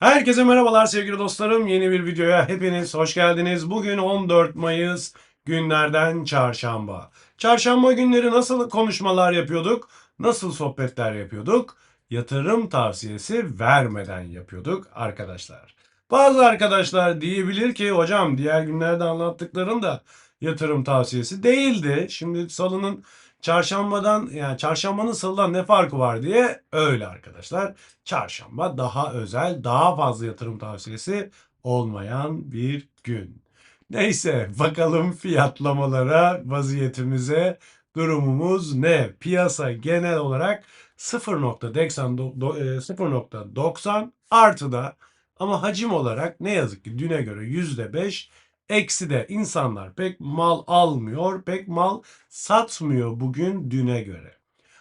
Herkese merhabalar sevgili dostlarım. Yeni bir videoya hepiniz hoş geldiniz. Bugün 14 Mayıs günlerden çarşamba. Çarşamba günleri nasıl konuşmalar yapıyorduk? Nasıl sohbetler yapıyorduk? Yatırım tavsiyesi vermeden yapıyorduk arkadaşlar. Bazı arkadaşlar diyebilir ki hocam diğer günlerde anlattıkların da yatırım tavsiyesi değildi. Şimdi salının çarşambadan yani çarşambanın salıdan ne farkı var diye öyle arkadaşlar. Çarşamba daha özel, daha fazla yatırım tavsiyesi olmayan bir gün. Neyse bakalım fiyatlamalara, vaziyetimize, durumumuz ne? Piyasa genel olarak 0.90 do- do- e, 0.90 artıda ama hacim olarak ne yazık ki düne göre %5 eksi de insanlar pek mal almıyor, pek mal satmıyor bugün düne göre.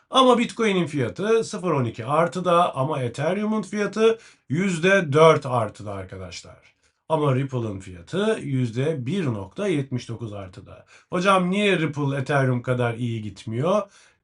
Ama Bitcoin'in fiyatı 0.12 artıda ama Ethereum'un fiyatı %4 artıda arkadaşlar. Ama Ripple'ın fiyatı %1.79 artıda. Hocam niye Ripple Ethereum kadar iyi gitmiyor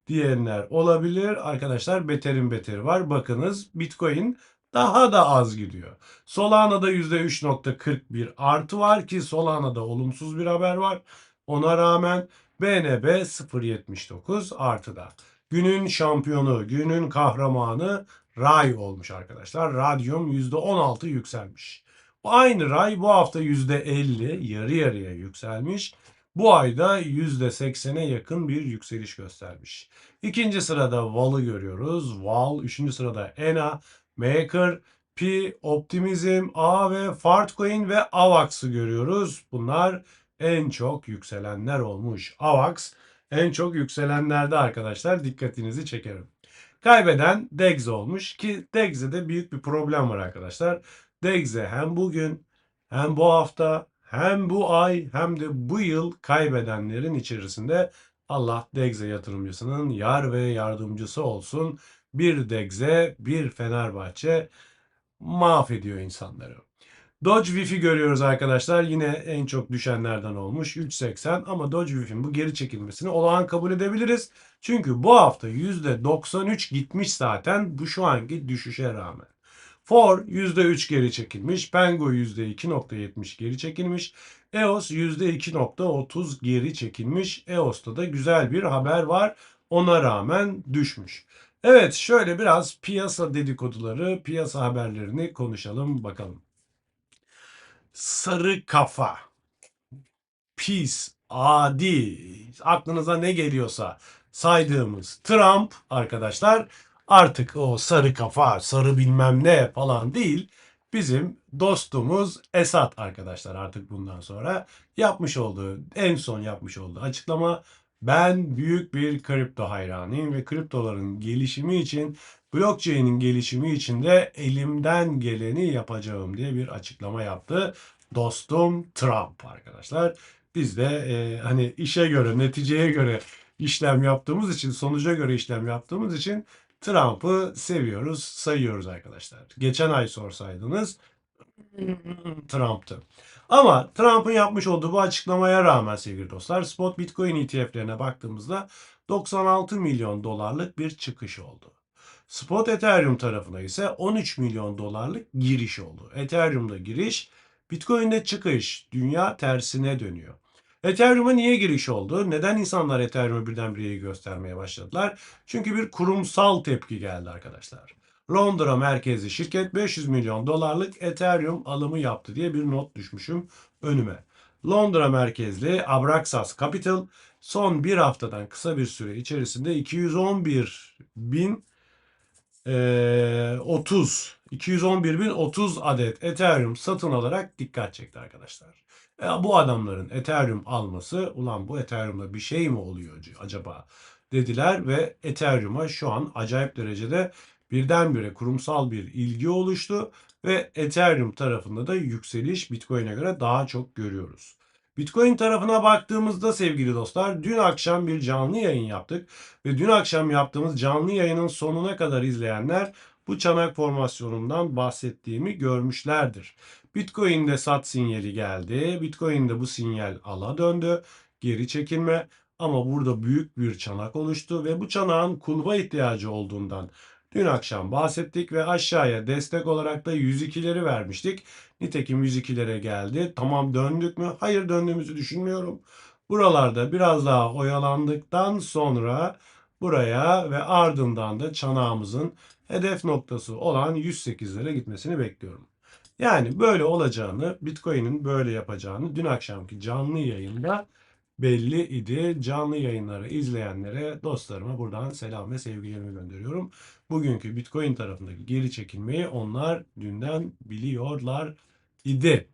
diyenler olabilir. Arkadaşlar beterin beteri var. Bakınız Bitcoin daha da az gidiyor. Solana'da %3.41 artı var ki Solana'da olumsuz bir haber var. Ona rağmen BNB 0.79 artıda. Günün şampiyonu, günün kahramanı Ray olmuş arkadaşlar. Radyum %16 yükselmiş. Aynı Ray bu hafta %50 yarı yarıya yükselmiş. Bu ayda %80'e yakın bir yükseliş göstermiş. İkinci sırada Val'ı görüyoruz. Val, üçüncü sırada ENA, Maker, Pi, Optimism, A ve Fartcoin ve Avax'ı görüyoruz. Bunlar en çok yükselenler olmuş. Avax en çok yükselenlerde arkadaşlar dikkatinizi çekerim. Kaybeden DEX olmuş ki DEX'de büyük bir problem var arkadaşlar. DEX'e hem bugün hem bu hafta hem bu ay hem de bu yıl kaybedenlerin içerisinde Allah DEX'e yatırımcısının yar ve yardımcısı olsun. Bir DEX'e bir Fenerbahçe mahvediyor insanları. Dodge Wi-Fi görüyoruz arkadaşlar. Yine en çok düşenlerden olmuş 3.80 ama Dodge Wi-Fi'nin bu geri çekilmesini olağan kabul edebiliriz. Çünkü bu hafta %93 gitmiş zaten bu şu anki düşüşe rağmen. Ford %3 geri çekilmiş. Pengo %2.70 geri çekilmiş. EOS %2.30 geri çekilmiş. EOS'ta da güzel bir haber var. Ona rağmen düşmüş. Evet şöyle biraz piyasa dedikoduları, piyasa haberlerini konuşalım bakalım. Sarı kafa, pis, adi, aklınıza ne geliyorsa saydığımız Trump arkadaşlar artık o sarı kafa, sarı bilmem ne falan değil. Bizim dostumuz Esat arkadaşlar artık bundan sonra yapmış olduğu, en son yapmış olduğu açıklama ben büyük bir kripto hayranıyım ve kriptoların gelişimi için, blockchain'in gelişimi için de elimden geleni yapacağım diye bir açıklama yaptı. Dostum Trump arkadaşlar. Biz de e, hani işe göre, neticeye göre işlem yaptığımız için, sonuca göre işlem yaptığımız için Trump'ı seviyoruz, sayıyoruz arkadaşlar. Geçen ay sorsaydınız Trump'tı. Ama Trump'ın yapmış olduğu bu açıklamaya rağmen sevgili dostlar spot Bitcoin ETF'lerine baktığımızda 96 milyon dolarlık bir çıkış oldu. Spot Ethereum tarafına ise 13 milyon dolarlık giriş oldu. Ethereum'da giriş, Bitcoin'de çıkış. Dünya tersine dönüyor. Ethereum'a niye giriş oldu? Neden insanlar Ethereum'u birdenbire göstermeye başladılar? Çünkü bir kurumsal tepki geldi arkadaşlar. Londra merkezli şirket 500 milyon dolarlık Ethereum alımı yaptı diye bir not düşmüşüm önüme. Londra merkezli Abraxas Capital son bir haftadan kısa bir süre içerisinde 211 bin eee, 30 211 bin 30 adet Ethereum satın alarak dikkat çekti arkadaşlar. E, bu adamların Ethereum alması ulan bu Ethereum'da bir şey mi oluyor acaba dediler ve Ethereum'a şu an acayip derecede birdenbire kurumsal bir ilgi oluştu ve Ethereum tarafında da yükseliş Bitcoin'e göre daha çok görüyoruz. Bitcoin tarafına baktığımızda sevgili dostlar dün akşam bir canlı yayın yaptık ve dün akşam yaptığımız canlı yayının sonuna kadar izleyenler bu çanak formasyonundan bahsettiğimi görmüşlerdir. Bitcoin'de sat sinyali geldi. Bitcoin'de bu sinyal ala döndü. Geri çekilme ama burada büyük bir çanak oluştu ve bu çanağın kulba ihtiyacı olduğundan dün akşam bahsettik ve aşağıya destek olarak da 102'leri vermiştik. Nitekim 102'lere geldi. Tamam döndük mü? Hayır döndüğümüzü düşünmüyorum. Buralarda biraz daha oyalandıktan sonra buraya ve ardından da çanağımızın hedef noktası olan 108'lere gitmesini bekliyorum. Yani böyle olacağını, Bitcoin'in böyle yapacağını dün akşamki canlı yayında belli idi. Canlı yayınları izleyenlere, dostlarıma buradan selam ve sevgilerimi gönderiyorum. Bugünkü Bitcoin tarafındaki geri çekilmeyi onlar dünden biliyorlar idi.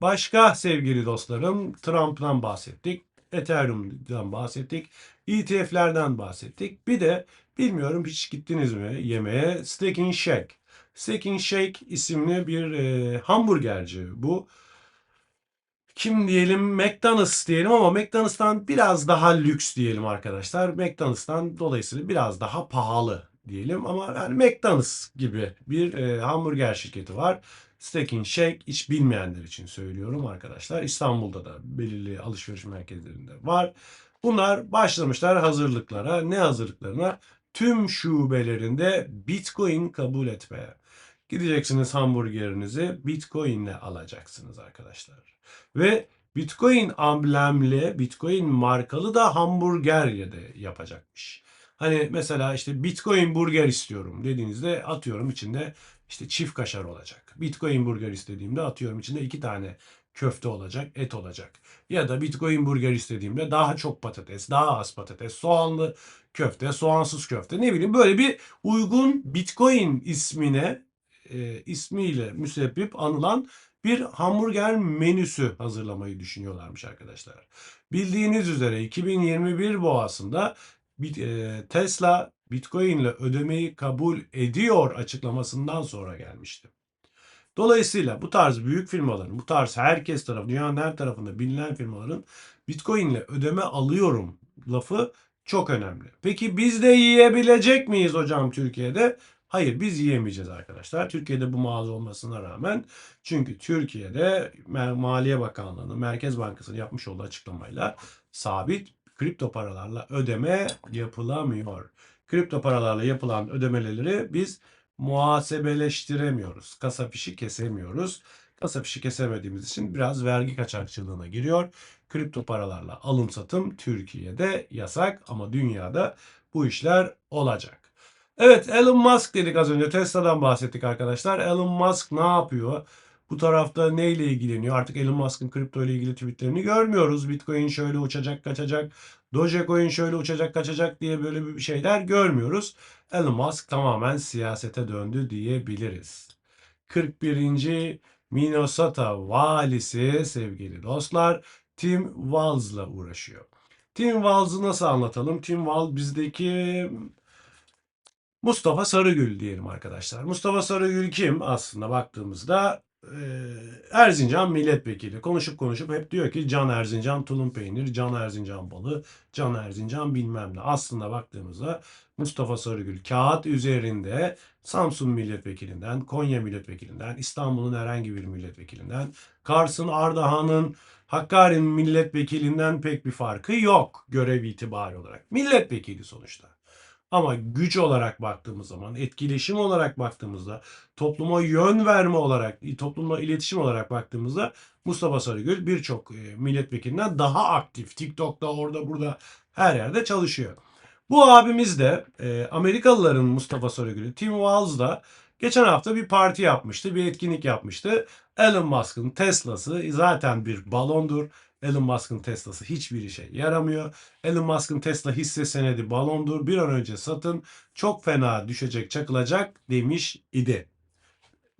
Başka sevgili dostlarım Trump'tan bahsettik. Ethereum'dan bahsettik. ETF'lerden bahsettik. Bir de bilmiyorum hiç gittiniz mi yemeğe Steak and Shake. Steak and Shake isimli bir e, hamburgerci bu. Kim diyelim McDonald's diyelim ama McDonald's'tan biraz daha lüks diyelim arkadaşlar. McDonald's'tan dolayısıyla biraz daha pahalı diyelim ama yani McDonald's gibi bir e, hamburger şirketi var. Steak and Shake hiç bilmeyenler için söylüyorum arkadaşlar. İstanbul'da da belirli alışveriş merkezlerinde var. Bunlar başlamışlar hazırlıklara. Ne hazırlıklarına? Tüm şubelerinde Bitcoin kabul etmeye. Gideceksiniz hamburgerinizi Bitcoin ile alacaksınız arkadaşlar. Ve Bitcoin amblemli, Bitcoin markalı da hamburger da yapacakmış. Hani mesela işte Bitcoin burger istiyorum dediğinizde atıyorum içinde işte çift kaşar olacak. Bitcoin burger istediğimde atıyorum içinde iki tane köfte olacak, et olacak. Ya da Bitcoin burger istediğimde daha çok patates, daha az patates, soğanlı köfte, soğansız köfte ne bileyim böyle bir uygun Bitcoin ismine e, ismiyle müsebbip anılan bir hamburger menüsü hazırlamayı düşünüyorlarmış arkadaşlar. Bildiğiniz üzere 2021 boğasında e, Tesla Bitcoin ile ödemeyi kabul ediyor açıklamasından sonra gelmişti. Dolayısıyla bu tarz büyük firmaların, bu tarz herkes tarafı, dünyanın her tarafında bilinen firmaların Bitcoin ile ödeme alıyorum lafı çok önemli. Peki biz de yiyebilecek miyiz hocam Türkiye'de? Hayır biz yiyemeyeceğiz arkadaşlar. Türkiye'de bu mağaza olmasına rağmen çünkü Türkiye'de Maliye Bakanlığı'nın Merkez Bankası'nın yapmış olduğu açıklamayla sabit kripto paralarla ödeme yapılamıyor. Kripto paralarla yapılan ödemeleri biz muhasebeleştiremiyoruz. Kasa fişi kesemiyoruz. Kasa fişi kesemediğimiz için biraz vergi kaçakçılığına giriyor. Kripto paralarla alım satım Türkiye'de yasak ama dünyada bu işler olacak. Evet Elon Musk dedik az önce Tesla'dan bahsettik arkadaşlar. Elon Musk ne yapıyor? Bu tarafta neyle ilgileniyor? Artık Elon Musk'ın kripto ile ilgili tweetlerini görmüyoruz. Bitcoin şöyle uçacak kaçacak. Dogecoin şöyle uçacak kaçacak diye böyle bir şeyler görmüyoruz. Elon Musk tamamen siyasete döndü diyebiliriz. 41. Minnesota valisi sevgili dostlar Tim Walz'la uğraşıyor. Tim Walz'ı nasıl anlatalım? Tim Walz bizdeki Mustafa Sarıgül diyelim arkadaşlar. Mustafa Sarıgül kim aslında baktığımızda Erzincan milletvekili konuşup konuşup hep diyor ki Can Erzincan tulum peynir, Can Erzincan balı, Can Erzincan bilmem ne. Aslında baktığımızda Mustafa Sarıgül kağıt üzerinde Samsun milletvekilinden, Konya milletvekilinden, İstanbul'un herhangi bir milletvekilinden, Kars'ın, Ardahan'ın, Hakkari'nin milletvekilinden pek bir farkı yok görev itibari olarak. Milletvekili sonuçta. Ama güç olarak baktığımız zaman, etkileşim olarak baktığımızda, topluma yön verme olarak, toplumla iletişim olarak baktığımızda Mustafa Sarıgül birçok e, milletvekilinden daha aktif. TikTok'ta, orada, burada her yerde çalışıyor. Bu abimiz de e, Amerikalıların Mustafa Sarıgül'ü, Tim Walz da geçen hafta bir parti yapmıştı, bir etkinlik yapmıştı. Elon Musk'ın Tesla'sı zaten bir balondur. Elon Musk'ın Tesla'sı hiçbir işe yaramıyor. Elon Musk'ın Tesla hisse senedi balondur. Bir an önce satın. Çok fena düşecek, çakılacak demiş idi.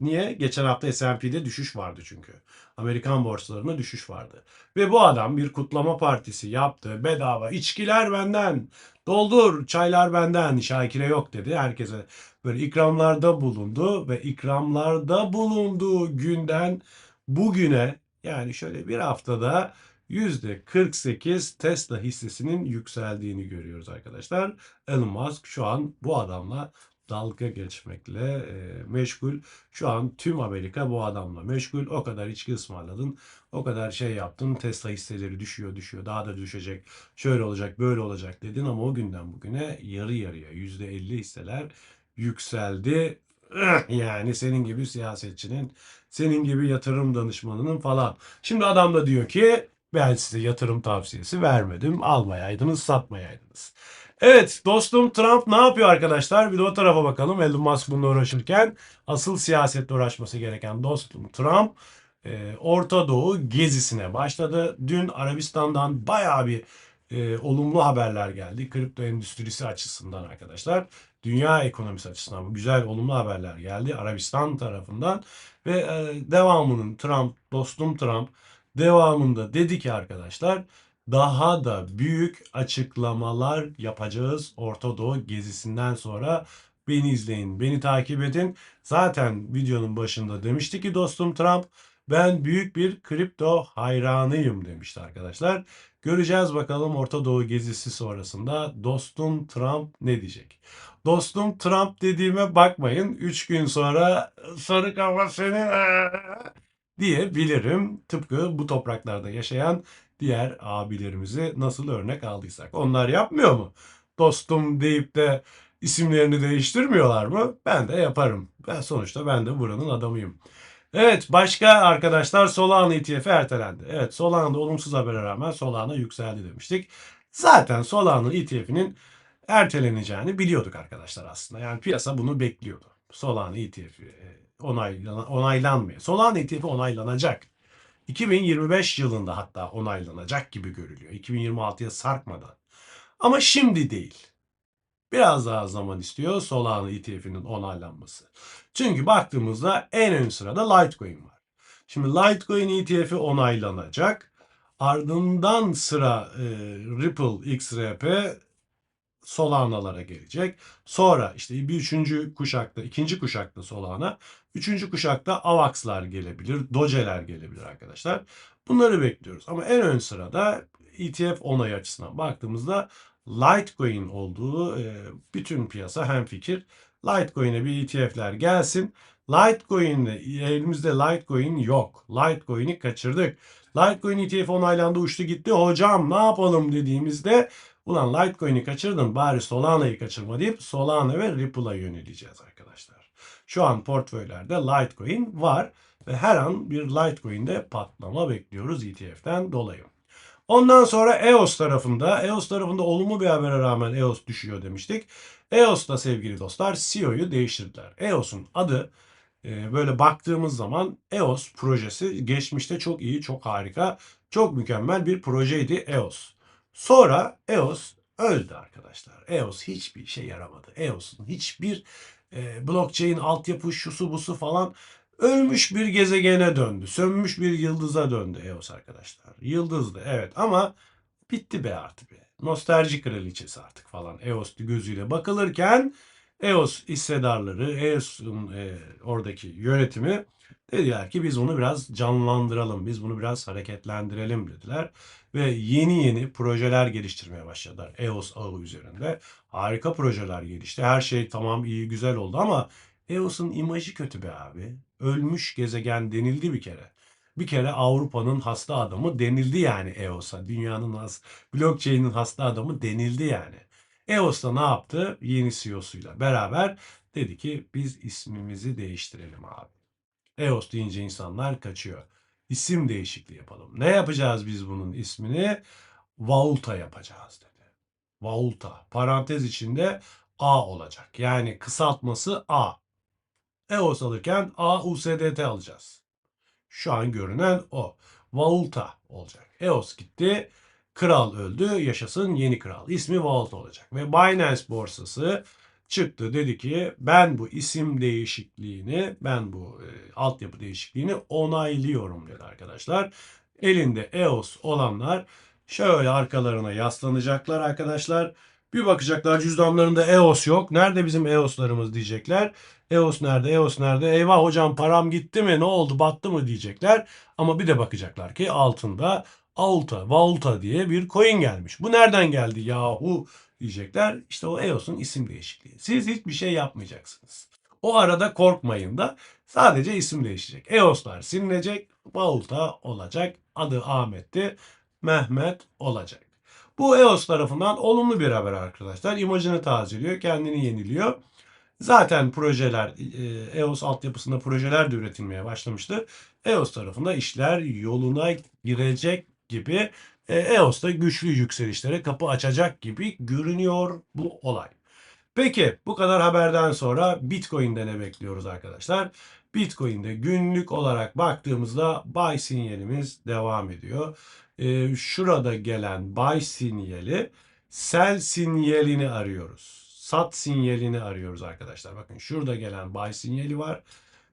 Niye? Geçen hafta S&P'de düşüş vardı çünkü. Amerikan borsalarında düşüş vardı. Ve bu adam bir kutlama partisi yaptı. Bedava içkiler benden. Doldur çaylar benden. Şakire yok dedi. Herkese böyle ikramlarda bulundu. Ve ikramlarda bulunduğu günden bugüne yani şöyle bir haftada %48 Tesla hissesinin yükseldiğini görüyoruz arkadaşlar. Elon Musk şu an bu adamla dalga geçmekle e, meşgul. Şu an tüm Amerika bu adamla meşgul. O kadar içki ısmarladın, o kadar şey yaptın. Tesla hisseleri düşüyor, düşüyor, daha da düşecek. Şöyle olacak, böyle olacak dedin ama o günden bugüne yarı yarıya %50 hisseler yükseldi. Eh, Yani senin gibi siyasetçinin, senin gibi yatırım danışmanının falan. Şimdi adam da diyor ki ben size yatırım tavsiyesi vermedim. Almayaydınız, satmayaydınız. Evet dostum Trump ne yapıyor arkadaşlar? Bir de o tarafa bakalım. Elon Musk bununla uğraşırken asıl siyasetle uğraşması gereken dostum Trump e, Orta Doğu gezisine başladı. Dün Arabistan'dan bayağı bir e, olumlu haberler geldi. Kripto endüstrisi açısından arkadaşlar. Dünya ekonomisi açısından güzel olumlu haberler geldi Arabistan tarafından. Ve e, devamının Trump, dostum Trump devamında dedi ki arkadaşlar daha da büyük açıklamalar yapacağız Orta Doğu gezisinden sonra. Beni izleyin, beni takip edin. Zaten videonun başında demişti ki dostum Trump ben büyük bir kripto hayranıyım demişti arkadaşlar. Göreceğiz bakalım Orta Doğu gezisi sonrasında dostum Trump ne diyecek. Dostum Trump dediğime bakmayın. 3 gün sonra sarı kafa seni diyebilirim. Tıpkı bu topraklarda yaşayan diğer abilerimizi nasıl örnek aldıysak. Onlar yapmıyor mu? Dostum deyip de isimlerini değiştirmiyorlar mı? Ben de yaparım. Ben sonuçta ben de buranın adamıyım. Evet başka arkadaşlar Solana ETF ertelendi. Evet Solana'da olumsuz habere rağmen Solana yükseldi demiştik. Zaten Solana ETF'inin erteleneceğini biliyorduk arkadaşlar aslında. Yani piyasa bunu bekliyordu. Solana ETF e, onaylan onaylanmıyor. Solana ETF onaylanacak. 2025 yılında hatta onaylanacak gibi görülüyor. 2026'ya sarkmadan. Ama şimdi değil. Biraz daha zaman istiyor Solana ETF'inin onaylanması. Çünkü baktığımızda en ön sırada Litecoin var. Şimdi Litecoin ETF'i onaylanacak. Ardından sıra e, Ripple XRP Solana'lara gelecek. Sonra işte bir üçüncü kuşakta, ikinci kuşakta Solana, üçüncü kuşakta AVAX'lar gelebilir, Doge'ler gelebilir arkadaşlar. Bunları bekliyoruz. Ama en ön sırada ETF onay açısından baktığımızda Litecoin olduğu e, bütün piyasa hemfikir. Litecoin'e bir ETF'ler gelsin. Litecoin'de elimizde Litecoin yok. Litecoin'i kaçırdık. Litecoin ETF onaylandı uçtu gitti. Hocam ne yapalım dediğimizde ulan Litecoin'i kaçırdın bari Solana'yı kaçırma deyip Solana ve Ripple'a yöneleceğiz arkadaşlar. Şu an portföylerde Litecoin var ve her an bir Litecoin'de patlama bekliyoruz ETF'den dolayı. Ondan sonra EOS tarafında, EOS tarafında olumlu bir habere rağmen EOS düşüyor demiştik. EOS'ta sevgili dostlar CEO'yu değiştirdiler. EOS'un adı e, böyle baktığımız zaman EOS projesi geçmişte çok iyi, çok harika, çok mükemmel bir projeydi EOS. Sonra EOS öldü arkadaşlar. EOS hiçbir şey yaramadı. EOS'un hiçbir e, blockchain altyapı şusu busu falan ölmüş bir gezegene döndü. Sönmüş bir yıldıza döndü EOS arkadaşlar. Yıldızdı evet ama bitti be artık be. Nostalji kraliçesi artık falan EOS gözüyle bakılırken EOS hissedarları, EOS'un e, oradaki yönetimi dediler ki biz onu biraz canlandıralım, biz bunu biraz hareketlendirelim dediler. Ve yeni yeni projeler geliştirmeye başladılar EOS ağı üzerinde. Harika projeler gelişti. Her şey tamam iyi güzel oldu ama EOS'un imajı kötü be abi. Ölmüş gezegen denildi bir kere. Bir kere Avrupa'nın hasta adamı denildi yani EOS'a. Dünyanın has, blockchain'in hasta adamı denildi yani. EOS da ne yaptı? Yeni CEO'suyla beraber dedi ki biz ismimizi değiştirelim abi. EOS deyince insanlar kaçıyor. İsim değişikliği yapalım. Ne yapacağız biz bunun ismini? Vaulta yapacağız dedi. Vaulta. Parantez içinde A olacak. Yani kısaltması A. EOS alırken AUSDT alacağız. Şu an görünen o. Vaulta olacak. EOS gitti. Kral öldü. Yaşasın yeni kral. İsmi Vault olacak. Ve Binance borsası çıktı dedi ki ben bu isim değişikliğini ben bu e, altyapı değişikliğini onaylıyorum dedi arkadaşlar. Elinde EOS olanlar şöyle arkalarına yaslanacaklar arkadaşlar. Bir bakacaklar cüzdanlarında EOS yok. Nerede bizim EOS'larımız diyecekler. EOS nerede? EOS nerede? Eyvah hocam param gitti mi? Ne oldu? Battı mı diyecekler. Ama bir de bakacaklar ki altında Alta, Valta diye bir coin gelmiş. Bu nereden geldi yahu diyecekler. İşte o EOS'un isim değişikliği. Siz hiçbir şey yapmayacaksınız. O arada korkmayın da sadece isim değişecek. EOS'lar silinecek, Valta olacak. Adı Ahmet'ti, Mehmet olacak. Bu EOS tarafından olumlu bir haber arkadaşlar. İmajını tazeliyor, kendini yeniliyor. Zaten projeler, e, EOS altyapısında projeler de üretilmeye başlamıştı. EOS tarafında işler yoluna girecek gibi e, EOS da güçlü yükselişlere kapı açacak gibi görünüyor bu olay. Peki bu kadar haberden sonra Bitcoin'de ne bekliyoruz arkadaşlar? Bitcoin'de günlük olarak baktığımızda buy sinyalimiz devam ediyor. Ee, şurada gelen buy sinyali sell sinyalini arıyoruz. Sat sinyalini arıyoruz arkadaşlar. Bakın şurada gelen buy sinyali var.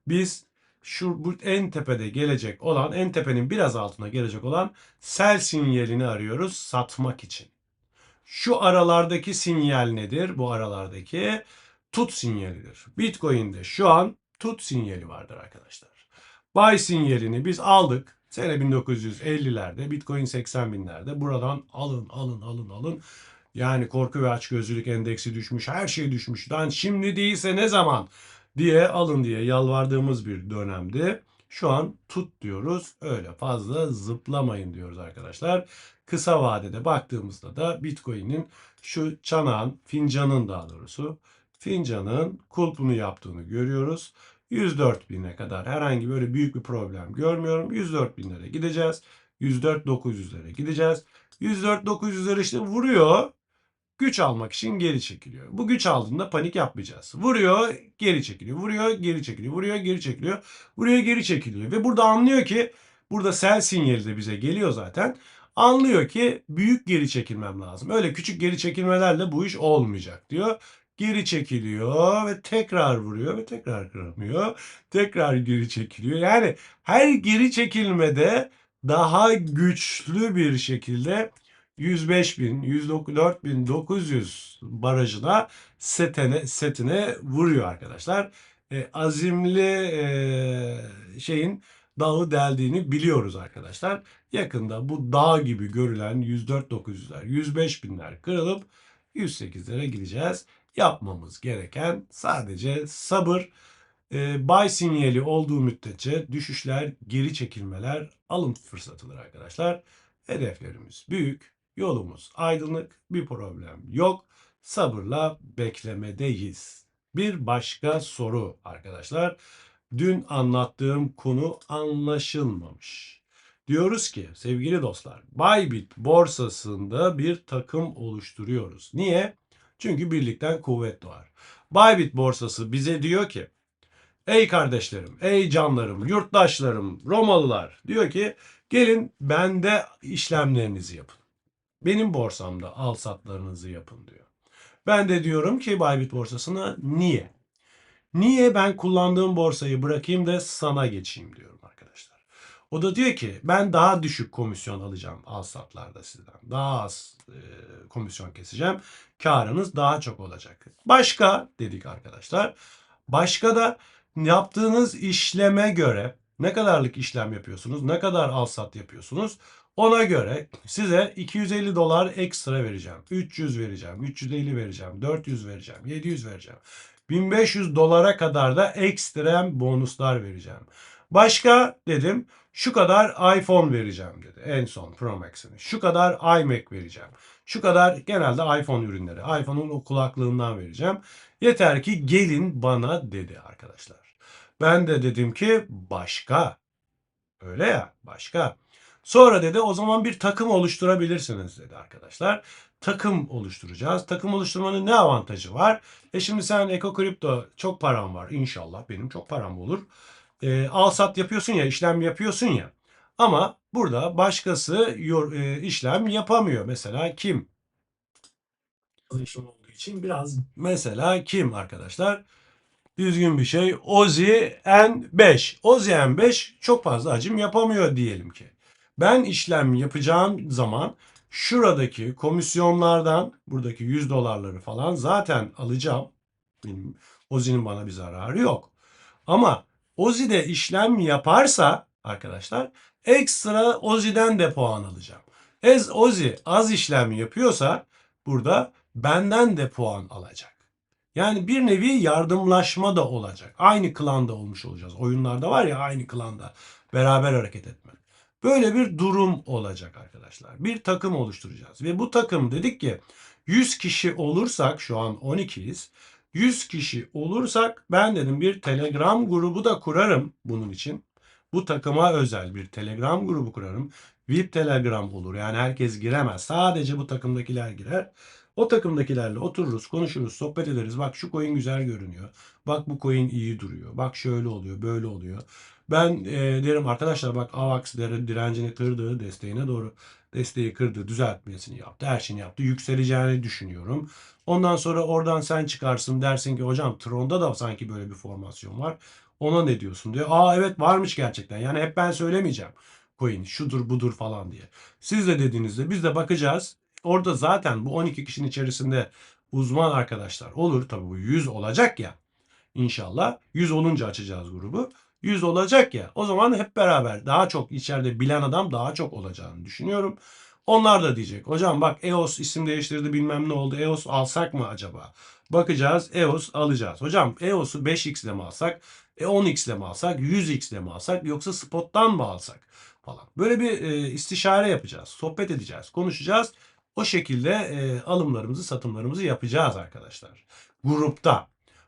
Biz şu bu en tepede gelecek olan, en tepenin biraz altına gelecek olan sell sinyalini arıyoruz satmak için. Şu aralardaki sinyal nedir? Bu aralardaki tut sinyalidir. Bitcoin'de şu an tut sinyali vardır arkadaşlar. Buy sinyalini biz aldık. Sene 1950'lerde Bitcoin 80 binlerde. Buradan alın alın alın alın. Yani korku ve açgözlülük endeksi düşmüş. Her şey düşmüş. Lan şimdi değilse ne zaman diye alın diye yalvardığımız bir dönemdi. Şu an tut diyoruz. Öyle fazla zıplamayın diyoruz arkadaşlar. Kısa vadede baktığımızda da Bitcoin'in şu çanağın, fincanın daha doğrusu fincanın kulpunu yaptığını görüyoruz. 104 bine kadar herhangi böyle büyük bir problem görmüyorum. 104 binlere gideceğiz. 104 900'lere gideceğiz. 104 900'lere işte vuruyor. Güç almak için geri çekiliyor. Bu güç aldığında panik yapmayacağız. Vuruyor, geri çekiliyor. Vuruyor, geri çekiliyor. Vuruyor, geri çekiliyor. Vuruyor, geri çekiliyor. Ve burada anlıyor ki burada sell sinyali de bize geliyor zaten. Anlıyor ki büyük geri çekilmem lazım. Öyle küçük geri çekilmelerle bu iş olmayacak diyor. Geri çekiliyor ve tekrar vuruyor ve tekrar kıramıyor. Tekrar geri çekiliyor. Yani her geri çekilmede daha güçlü bir şekilde 105 bin, 104 bin 900 barajına setine, setine vuruyor arkadaşlar. E, azimli e, şeyin dağı deldiğini biliyoruz arkadaşlar. Yakında bu dağ gibi görülen 104 900'ler, 105 binler kırılıp 108'lere gideceğiz. Yapmamız gereken sadece sabır. E, buy sinyali olduğu müddetçe düşüşler, geri çekilmeler alım fırsatıdır arkadaşlar. Hedeflerimiz büyük, yolumuz aydınlık, bir problem yok. Sabırla beklemedeyiz. Bir başka soru arkadaşlar. Dün anlattığım konu anlaşılmamış. Diyoruz ki sevgili dostlar, Bybit borsasında bir takım oluşturuyoruz. Niye? Çünkü birlikten kuvvet doğar. Bybit borsası bize diyor ki Ey kardeşlerim, ey canlarım, yurttaşlarım, Romalılar diyor ki gelin bende işlemlerinizi yapın. Benim borsamda al satlarınızı yapın diyor. Ben de diyorum ki Bybit borsasına niye? Niye ben kullandığım borsayı bırakayım da sana geçeyim diyorum arkadaşlar. O da diyor ki ben daha düşük komisyon alacağım al satlarda sizden. Daha az e, komisyon keseceğim. Karınız daha çok olacak. Başka dedik arkadaşlar. Başka da yaptığınız işleme göre ne kadarlık işlem yapıyorsunuz, ne kadar al sat yapıyorsunuz ona göre size 250 dolar ekstra vereceğim. 300 vereceğim, 350 vereceğim, 400 vereceğim, 700 vereceğim. 1500 dolara kadar da ekstrem bonuslar vereceğim. Başka dedim şu kadar iPhone vereceğim dedi. En son Pro Max'ini. Şu kadar iMac vereceğim. Şu kadar genelde iPhone ürünleri. iPhone'un o kulaklığından vereceğim. Yeter ki gelin bana dedi arkadaşlar. Ben de dedim ki başka. Öyle ya başka. Sonra dedi o zaman bir takım oluşturabilirsiniz dedi arkadaşlar. Takım oluşturacağız. Takım oluşturmanın ne avantajı var? E şimdi sen Eko Kripto çok param var inşallah benim çok param olur. E, al sat yapıyorsun ya işlem yapıyorsun ya. Ama burada başkası yor, e, işlem yapamıyor. Mesela kim? olduğu için biraz mesela kim arkadaşlar? düzgün bir şey. Ozi N5. Ozi N5 çok fazla hacim yapamıyor diyelim ki. Ben işlem yapacağım zaman şuradaki komisyonlardan buradaki 100 dolarları falan zaten alacağım. Ozi'nin bana bir zararı yok. Ama Ozi'de işlem yaparsa arkadaşlar ekstra Ozi'den de puan alacağım. Ez Ozi az işlem yapıyorsa burada benden de puan alacak. Yani bir nevi yardımlaşma da olacak. Aynı klanda olmuş olacağız. Oyunlarda var ya aynı klanda beraber hareket etme. Böyle bir durum olacak arkadaşlar. Bir takım oluşturacağız. Ve bu takım dedik ki 100 kişi olursak şu an 12'yiz. 100 kişi olursak ben dedim bir Telegram grubu da kurarım bunun için. Bu takıma özel bir Telegram grubu kurarım. VIP Telegram olur. Yani herkes giremez. Sadece bu takımdakiler girer. O takımdakilerle otururuz, konuşuruz, sohbet ederiz. Bak şu coin güzel görünüyor. Bak bu coin iyi duruyor. Bak şöyle oluyor, böyle oluyor. Ben e, derim arkadaşlar bak AVAX direncini kırdı, desteğine doğru desteği kırdı, düzeltmesini yaptı, her şeyini yaptı. Yükseleceğini düşünüyorum. Ondan sonra oradan sen çıkarsın dersin ki hocam Tron'da da sanki böyle bir formasyon var. Ona ne diyorsun diyor. Aa evet varmış gerçekten. Yani hep ben söylemeyeceğim. Coin şudur budur falan diye. Siz de dediğinizde biz de bakacağız. Orada zaten bu 12 kişinin içerisinde uzman arkadaşlar olur. Tabii bu 100 olacak ya. İnşallah 100 olunca açacağız grubu. 100 olacak ya. O zaman hep beraber daha çok içeride bilen adam daha çok olacağını düşünüyorum. Onlar da diyecek. Hocam bak EOS isim değiştirdi bilmem ne oldu. EOS alsak mı acaba? Bakacağız. EOS alacağız. Hocam EOS'u 5x ile mi alsak? E 10x ile mi alsak? 100x ile mi alsak? Yoksa spottan mı alsak? Falan. Böyle bir e, istişare yapacağız. Sohbet edeceğiz. Konuşacağız. O şekilde e, alımlarımızı, satımlarımızı yapacağız arkadaşlar. Grupta.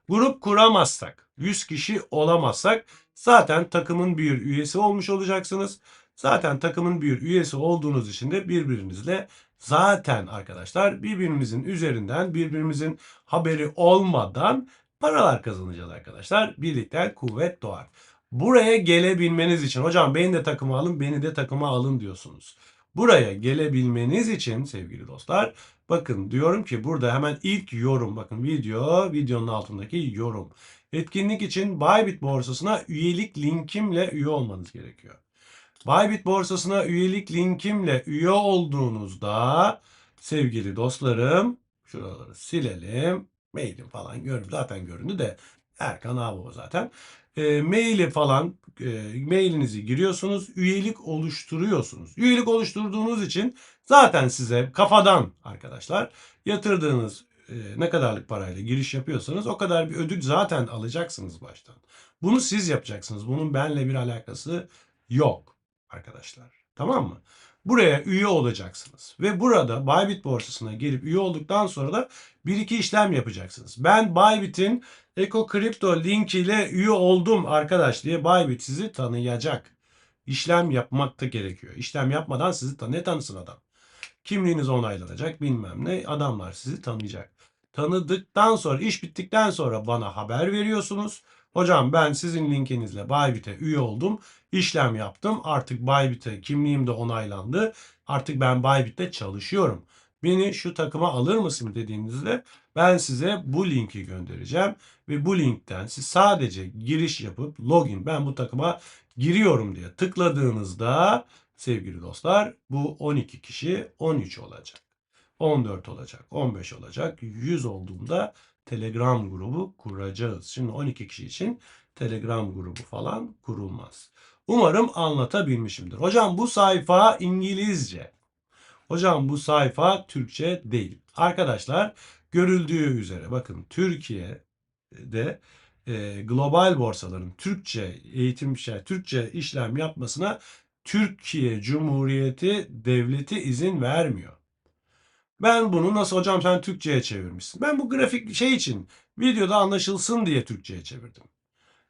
Grup kuramazsak, 100 kişi olamazsak zaten takımın bir üyesi olmuş olacaksınız. Zaten takımın bir üyesi olduğunuz için de birbirinizle zaten arkadaşlar birbirimizin üzerinden birbirimizin haberi olmadan paralar kazanacağız arkadaşlar. Birlikten kuvvet doğar. Buraya gelebilmeniz için hocam beni de takıma alın beni de takıma alın diyorsunuz. Buraya gelebilmeniz için sevgili dostlar bakın diyorum ki burada hemen ilk yorum bakın video videonun altındaki yorum. Etkinlik için Bybit borsasına üyelik linkimle üye olmanız gerekiyor. Bybit borsasına üyelik linkimle üye olduğunuzda sevgili dostlarım şuraları silelim. Mailim falan görün zaten göründü de Erkan abi zaten. E, maili falan e, mailinizi giriyorsunuz. Üyelik oluşturuyorsunuz. Üyelik oluşturduğunuz için zaten size kafadan arkadaşlar yatırdığınız e, ne kadarlık parayla giriş yapıyorsanız o kadar bir ödül zaten alacaksınız baştan. Bunu siz yapacaksınız. Bunun benle bir alakası yok arkadaşlar. Tamam mı? Buraya üye olacaksınız. Ve burada Bybit borsasına gelip üye olduktan sonra da bir iki işlem yapacaksınız. Ben Bybit'in Eko Kripto linkiyle üye oldum arkadaş diye Bybit sizi tanıyacak. İşlem yapmak da gerekiyor. İşlem yapmadan sizi tanı ne tanısın adam? Kimliğiniz onaylanacak bilmem ne adamlar sizi tanıyacak. Tanıdıktan sonra iş bittikten sonra bana haber veriyorsunuz. Hocam ben sizin linkinizle Bybit'e üye oldum. İşlem yaptım. Artık Bybit'e kimliğim de onaylandı. Artık ben Bybit'te çalışıyorum. Beni şu takıma alır mısın dediğinizde ben size bu linki göndereceğim. Ve bu linkten siz sadece giriş yapıp login ben bu takıma giriyorum diye tıkladığınızda sevgili dostlar bu 12 kişi 13 olacak. 14 olacak, 15 olacak, 100 olduğunda Telegram grubu kuracağız. Şimdi 12 kişi için Telegram grubu falan kurulmaz. Umarım anlatabilmişimdir. Hocam bu sayfa İngilizce. Hocam bu sayfa Türkçe değil. Arkadaşlar görüldüğü üzere bakın Türkiye'de e, global borsaların Türkçe eğitim şey, Türkçe işlem yapmasına Türkiye Cumhuriyeti Devleti izin vermiyor. Ben bunu nasıl hocam sen Türkçe'ye çevirmişsin. Ben bu grafik şey için videoda anlaşılsın diye Türkçe'ye çevirdim.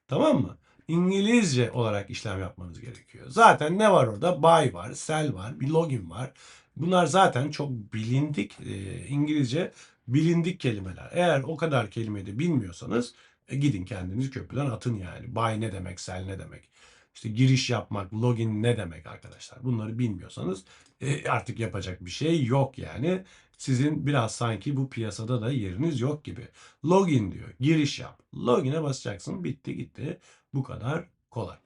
Tamam mı? İngilizce olarak işlem yapmanız gerekiyor. Zaten ne var orada? Buy var, sell var, bir login var. Bunlar zaten çok bilindik e, İngilizce bilindik kelimeler. Eğer o kadar kelimeyi de bilmiyorsanız e, gidin kendiniz köprüden atın yani. Buy ne demek, sell ne demek. İşte giriş yapmak, login ne demek arkadaşlar? Bunları bilmiyorsanız e, artık yapacak bir şey yok yani. Sizin biraz sanki bu piyasada da yeriniz yok gibi. Login diyor, giriş yap. Login'e basacaksın, bitti gitti. Bu kadar kolay.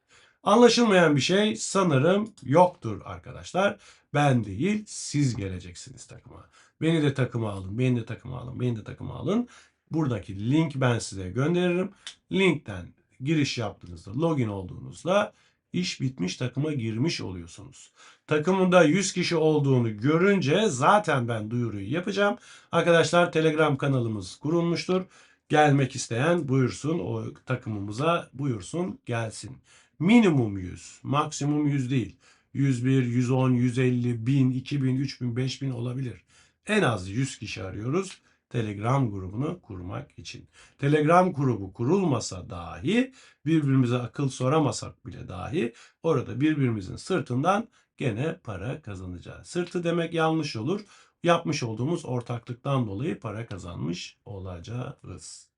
Anlaşılmayan bir şey sanırım yoktur arkadaşlar. Ben değil, siz geleceksiniz takıma. Beni de takıma alın, beni de takıma alın, beni de takıma alın. Buradaki link ben size gönderirim. Linkten giriş yaptığınızda, login olduğunuzda iş bitmiş takıma girmiş oluyorsunuz. Takımında 100 kişi olduğunu görünce zaten ben duyuruyu yapacağım. Arkadaşlar Telegram kanalımız kurulmuştur. Gelmek isteyen buyursun o takımımıza buyursun gelsin. Minimum 100, maksimum 100 değil. 101, 110, 150, 1000, 2000, 3000, 5000 olabilir. En az 100 kişi arıyoruz. Telegram grubunu kurmak için. Telegram grubu kurulmasa dahi birbirimize akıl soramasak bile dahi orada birbirimizin sırtından gene para kazanacağız. Sırtı demek yanlış olur. Yapmış olduğumuz ortaklıktan dolayı para kazanmış olacağız.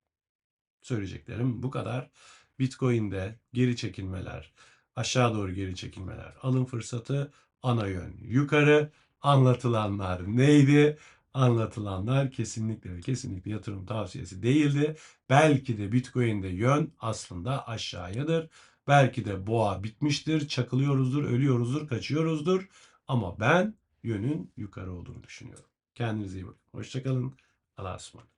Söyleyeceklerim bu kadar. Bitcoin'de geri çekilmeler, aşağı doğru geri çekilmeler, alım fırsatı ana yön yukarı. Anlatılanlar neydi? Anlatılanlar kesinlikle ve kesinlikle yatırım tavsiyesi değildi. Belki de Bitcoin'de yön aslında aşağıyadır. Belki de boğa bitmiştir, çakılıyoruzdur, ölüyoruzdur, kaçıyoruzdur. Ama ben yönün yukarı olduğunu düşünüyorum. Kendinize iyi bakın. Hoşçakalın. Allah'a ısmarladık.